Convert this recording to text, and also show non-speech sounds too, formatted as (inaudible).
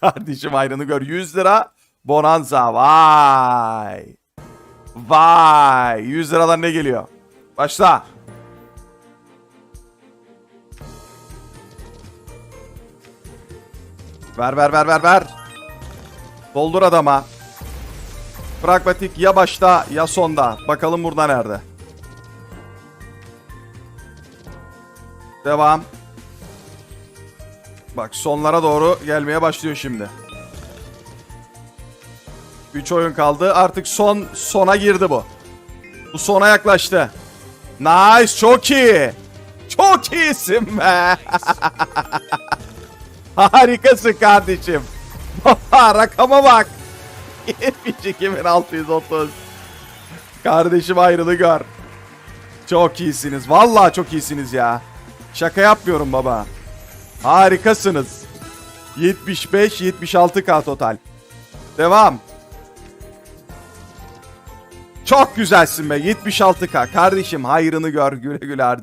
Kardeşim ayrını gör. 100 lira. Bonanza. Vay. Vay. 100 liradan ne geliyor? Başla. Ver ver ver ver ver. Doldur adama. Pragmatik ya başta ya sonda. Bakalım burada nerede. Devam. Bak sonlara doğru gelmeye başlıyor şimdi. 3 oyun kaldı. Artık son sona girdi bu. Bu sona yaklaştı. Nice, çok iyi. Çok iyisin be. (laughs) Harikasın kardeşim. (laughs) Rakama bak. (laughs) 72.630. Kardeşim ayrılı gör. Çok iyisiniz. Vallahi çok iyisiniz ya. Şaka yapmıyorum baba. Harikasınız. 75-76k total. Devam. Çok güzelsin be. 76k. Kardeşim hayrını gör. Güle güle harca.